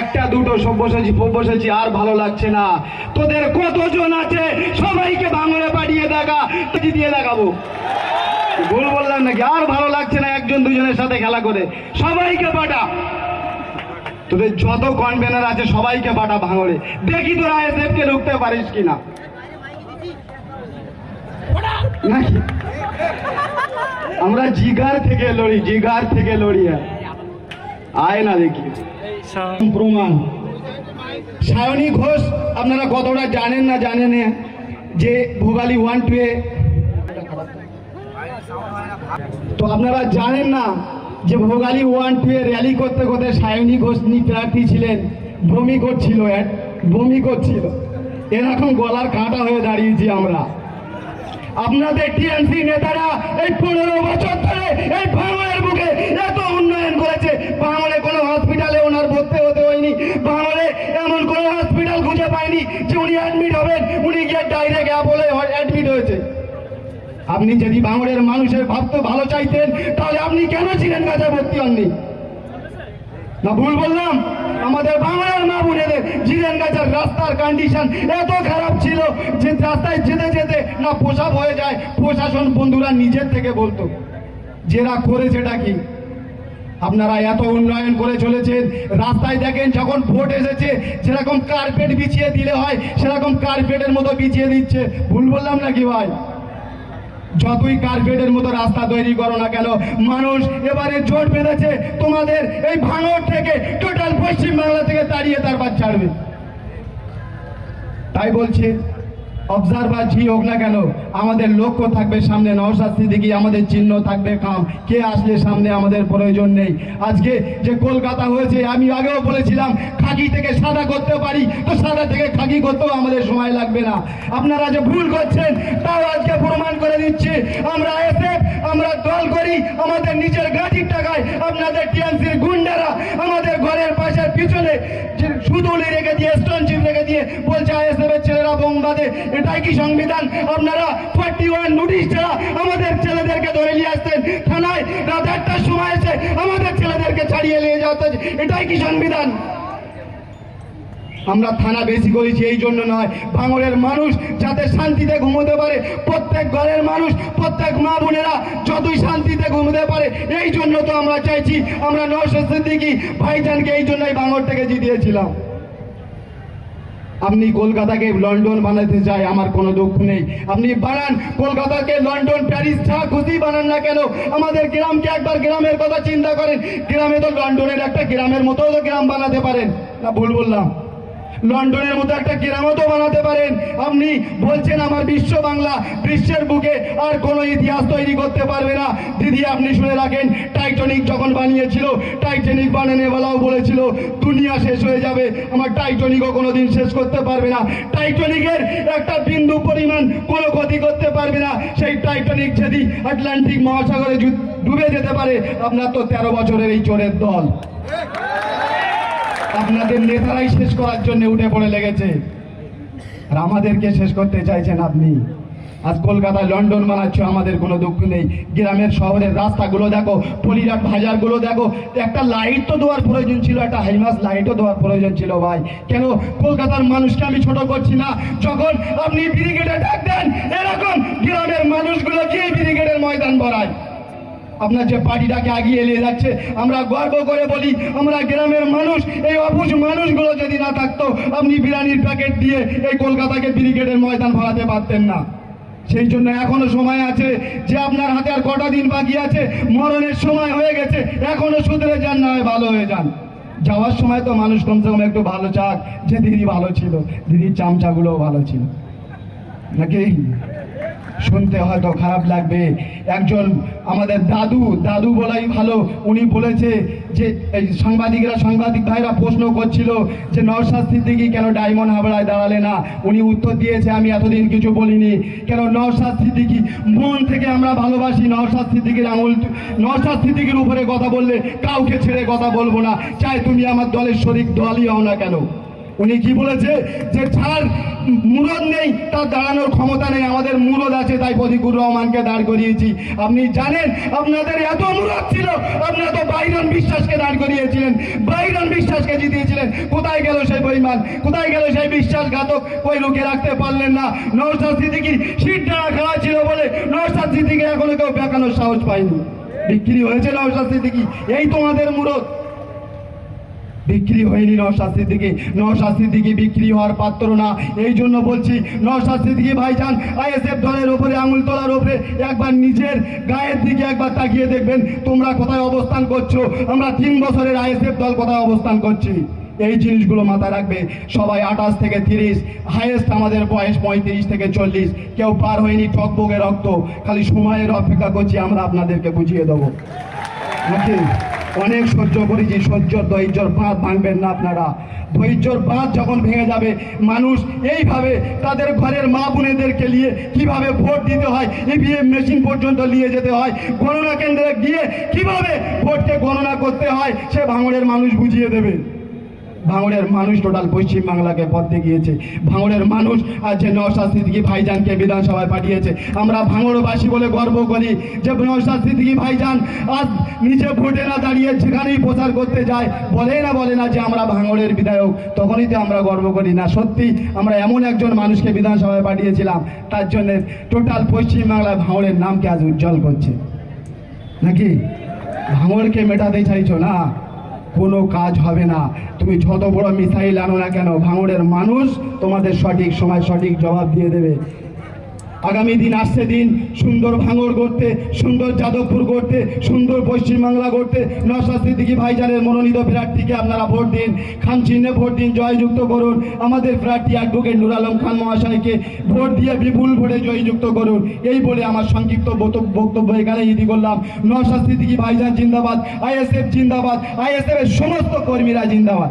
একটা, দুটো সব্যসাচী ফব্যসাচী আর ভালো লাগছে না। তোদের কতজন আছে? সবাইকে বাংলা পাঠিয়ে দেখা দিয়ে দেখাবো। ভুল বললাম নাকি? আর ভালো লাগছে না একজন দুজনের সাথে খেলা করে। সবাইকে পাঠা। তোদের যত কনভেনার আছে, সবাইকে পাঠা ভাঙড়ে। দেখি তোরা আইএসএফ কে ঢুকতে পারিস কিনা। আমরা জিগার থেকে লড়ি, জিগার থেকে লড়ি আর। আয় না দেখি। প্রমাণ। সায়নী ঘোষ, আপনারা কতটা জানেন না জানেন যে ভোগালী ওয়ান টু তো আপনারা জানেন না যে ভোগালী ওয়ান টু র্যালি করতে করতে সায়নী ঘোষ নি প্রার্থী ছিলেন, বমি করছিল বমি করছিল। এরকম গলার কাঁটা হয়ে দাঁড়িয়েছি আমরা। আপনাদের টিএমসি নেতারা এই পনেরো বছর ধরে এই বাংলার বুকে এত উন্নয়ন করেছে বাংলায় কোনো হসপিটালে ওনার ভর্তি হতে হয়নি বাংলায় এমন কোনো হসপিটাল খুঁজে পায়নি যে উনি অ্যাডমিট হবেন, উনি গিয়ে ডাইরেক্ট অ্যাডমিট হয়েছে। আপনি যদি বাংলার মানুষের ভাবতে ভালো চাইতেন, তাহলে আপনি কেন ছিলেন কাছে ভর্তি হননি? না ভুল বললাম? আমাদের বাংলার মা বোনেদের জিরেন গাছের রাস্তার কন্ডিশন এত খারাপ ছিল যে রাস্তায় যেতে যেতে না পোশাক হয়ে যায়। প্রশাসন বন্ধুরা নিজের থেকে বলতো যেরা করেছেটা কি? আপনারা এত উন্নয়ন করে চলেছেন। রাস্তায় দেখেন যখন ভোট এসেছে, সেরকম কার্পেট বিছিয়ে দিলে হয়, সেরকম কার্পেটের মতো বিছিয়ে দিচ্ছে। ভুল বললাম নাকি ভাই? যতই কার্পেটের মতো রাস্তা তৈরি করো না কেন, মানুষ এবারে জোট বেঁধেছে তোমাদের এই ভাঙর থেকে টোটাল পশ্চিম বাংলা থেকে তাড়িয়ে তারপর ছাড়বে। তাই বলছি অবজারভার জি হোক না কেন, আমাদের লক্ষ্য থাকবে সামনে, নওশাদ সিদ্দিকি, আমাদের চিহ্ন থাকবে কাম। কে আসলে সামনে আমাদের প্রয়োজন নেই। আজকে যে কলকাতা হয়েছে, আমি আগেও বলেছিলাম খাকি থেকে সাদা করতে পারি, তো সাদা থেকে খাকি করতেও আমাদের সময় লাগবে না। আপনারা যে ভুল করছেন, তাও আজকে প্রমাণ করে দিচ্ছি। আমরা এসে আমরা দল করি, আমাদের নিজের গাড়ির টাকায় আপনাদের টিএমসির গুন্ডারা আমাদের ঘরের পাশের পিছনে সুদুলি রেখে দিয়ে বলছে আইএসএফ এর ছেলেরা বোমবাদে এটাই কি সংবিধান? আপনারা ফর্টি ওয়ান নোটিশ ছাড়া আমাদের ছেলেদেরকে ধরে নিয়ে আসতেন থানায় রাত আটটার সময় এসে আমাদের ছেলেদেরকে ছাড়িয়ে নিয়ে যাওয়া। এটাই কি সংবিধান? আমরা থানা বেশি করেছি, এই জন্য নয়। ভাঙড়ের মানুষ যাতে শান্তিতে ঘুমোতে পারে, প্রত্যেক ঘরের মানুষ, প্রত্যেক মা বোনেরা যতই শান্তিতে ঘুমোতে পারে, এই জন্য তো আমরা চাইছি, আমরা নশো সিদ্দিকি ভাইজানকে এই জন্যই ভাঙড় থেকে জিতিয়েছিলাম। আপনি কলকাতাকে লন্ডন বানাতে চাই, আমার কোনো দুঃখ নেই। আপনি বানান কলকাতাকে লন্ডন, প্যারিস, যা খুশি বানান না কেন? আমাদের গ্রামকে একবার গ্রামের কথা চিন্তা করেন। গ্রামে তো লন্ডনের একটা গ্রামের মতো তো গ্রাম বানাতে পারেন। না ভুল বললাম। লন্ডনের মতো একটা গ্রামও তো বানাতে পারেন। আপনি বলছেন আমার বিশ্ব বাংলা, বিশ্বের বুকে আর কোনো ইতিহাস তৈরি করতে পারবে না। দিদি, আপনি শুনে রাখেন টাইটনিক যখন বানিয়েছিল টাইটানিক বানানোওয়ালাও বলেছিল, দুনিয়া শেষ হয়ে যাবে, আমার টাইটানিকও কোনোদিন শেষ করতে পারবে না। টাইটনিকের একটা বিন্দু পরিমাণ কোনো ক্ষতি করতে পারবে না। সেই টাইটানিক যদি আটলান্টিক মহাসাগরে ডুবে যেতে পারে, আপনার তো তেরো বছরের এই চোরের দল। আপনাদের নেতারাই শেষ করার জন্য উঠে পড়ে লেগেছে। আর আমাদেরকে শেষ করতে চাইছেন আপনি। আজ কলকাতায় লন্ডন বানাচ্ছ, আমাদের কোনো দুঃখ নেই। গ্রামের শহরের রাস্তাগুলো দেখো পলিরাট বাজারগুলো দেখো। একটা লাইট তো দেওয়ার প্রয়োজন ছিল, একটা হাইমাস লাইটও দেওয়ার প্রয়োজন ছিল ভাই। কেন কলকাতার মানুষকে আমি ছোট করছি না? যখন আপনি ব্রিগেডে ডাক দেন, এরকম গ্রামের মানুষগুলো গিয়ে ব্রিগেডের ময়দান ভরায় আপনার যে পার্টিটাকে আগিয়ে নিয়ে যাচ্ছে, আমরা গর্ব করে বলি, আমরা গ্রামের মানুষ, এই অবুঝ মানুষগুলো যদি না থাকতো, আপনি বিরিয়ানির প্যাকেট দিয়ে এই কলকাতাকে ব্রিগেডের ময়দান ভরাতে পারতেন না। সেই জন্য এখনও সময় আছে যে আপনার হাতে আর কটা দিন বাকি আছে, মরণের সময় হয়ে গেছে, এখনও সুধরে যান, না হয় ভালো হয়ে যান। যাওয়ার সময় তো মানুষ কমসে কম একটু ভালো চাক, যে দিদি ভালো ছিল, দিদির চামচাগুলোও ভালো ছিল। নাকি? শুনতে হয়তো খারাপ লাগবে। একজন আমাদের দাদু দাদু বলাই ভালো, উনি বলেছে যে, এই সাংবাদিকরা, সাংবাদিক ভাইরা প্রশ্ন করছিল যে, নওশাদ সিদ্দিকি কেন ডায়মন্ড হাবড়ায় দাঁড়ালে না? উনি উত্তর দিয়েছে, আমি এতদিন কিছু বলিনি। কেন নওশাদ সিদ্দিকি, মন থেকে আমরা ভালোবাসি নওশাদ সিদ্দিকির আঙুল নওশাদ সিদ্দিকির উপরে কথা বললে কাউকে ছেড়ে কথা বলব না। চাই তুমি আমার দলের শরিক দলই হও না কেন? উনি কি বলেছে? যে ছাড় মুরদ নেই, তার দাঁড়ানোর ক্ষমতা নেই। আমাদের মুরদ আছে, তাই প্রতিকুর রহমানকে দাঁড় করিয়েছি। আপনি জানেন, আপনাদের এত মুরদ ছিল আপনারা তো বাইরন বিশ্বাসকে দাঁড় করিয়েছিলেন। বাইরন বিশ্বাসকে জিতিয়েছিলেন। কোথায় গেল সেই বইমান? কোথায় গেল সেই বিশ্বাসঘাতক? কই রুখে রাখতে পারলেন না। নৌসাদ সিদ্দিকি সিট ডানা খাওয়া ছিল বলে নৌসাদ সিদ্দিকি এখনও কেউ বেকানোর সাহস পায়নি। বিক্রি হয়েছে নৌসাদ সিদ্দিকি। এই তোমাদের মুরদ। বিক্রি হয়নি নশাস্তির দিকে নশাস্তির দিকে বিক্রি হওয়ার পাত্র না। এই জন্য বলছি নশাস্তির দিকে ভাইজান, আইএসএফ দলের ওপরে আঙুল তোলার ওপরে একবার নিজের গায়ের দিকে একবার তাকিয়ে দেখবেন, তোমরা কোথায় অবস্থান করছ? আমরা তিন বছরের আইএসএফ দল কোথায় অবস্থান করছি? এই জিনিসগুলো মাথায় রাখবে। সবাই আঠাশ থেকে তিরিশ হাইয়েস্ট আমাদের বয়স পঁয়ত্রিশ থেকে চল্লিশ। কেউ পার হয়নি টকবগে রক্ত। খালি সময়ের অপেক্ষা করছি, আমরা আপনাদেরকে বুঝিয়ে দেবো। নাকি? অনেক সহ্য করেছি, সহ্য ধৈর্যর পাত ভাঙবেন না আপনারা। ধৈর্যর পাত যখন ভেঙে যাবে, মানুষ এইভাবে তাদের ঘরের মা বোনেদেরকে নিয়ে কীভাবে ভোট দিতে হয় ইভিএম মেশিন পর্যন্ত নিয়ে যেতে হয়, গণনা কেন্দ্রে গিয়ে কীভাবে ভোটকে গণনা করতে হয়, সে ভাঙড়ের মানুষ বুঝিয়ে দেবে। ভাঙড়ের মানুষ টোটাল পশ্চিম বাংলাকে পথ দেখিয়েছে। ভাঙড়ের মানুষ আজ যে নওশাদ সিদ্দিকী ভাইজানকে বিধানসভায় পাঠিয়েছে। আমরা ভাঙড়বাসী বলে গর্ব করি যে নওশাদ সিদ্দিকী ভাইজান আজ নিজে ভোটে না দাঁড়িয়ে যেখানেই প্রচার করতে যায়, বলে না বলে না যে আমরা ভাঙড়ের বিধায়ক, তখনই তো আমরা গর্ব করি। না, সত্যি আমরা এমন একজন মানুষকে বিধানসভায় পাঠিয়েছিলাম, তার জন্য টোটাল পশ্চিম বাংলায় ভাঙড়ের নামকে আজ উজ্জ্বল করছে। নাকি? ভাঙড়কে মেটাতে চাইছো না? কোনো কাজ হবে না। তুমি যত বড় মিসাইল আনো না কেন, ভাঙড়ের মানুষ তোমাদের সঠিক সময় সঠিক জবাব দিয়ে দেবে। আগামী দিন আসছে দিন সুন্দর ভাঙড় করতে সুন্দর যাদবপুর করতে সুন্দর পশ্চিমবাংলা করতে নশাদ সিদ্দিকী ভাইজানের মনোনীত প্রার্থীকে আপনারা ভোট দিন, খান চিহ্নে ভোট দিন, জয়যুক্ত করুন। আমাদের প্রার্থী অ্যাডভোকেট নুর আলম খান মহাশয়কে ভোট দিয়ে বিপুল ভোটে জয়যুক্ত করুন। এই বলে আমার সংক্ষিপ্ত বক্তব্য বক্তব্য এখানে ইতি করলাম। নশাদ সিদ্দিকী ভাইজান জিন্দাবাদ, আইএসএফ জিন্দাবাদ আইএসএফ এর সমস্ত কর্মীরা জিন্দাবাদ।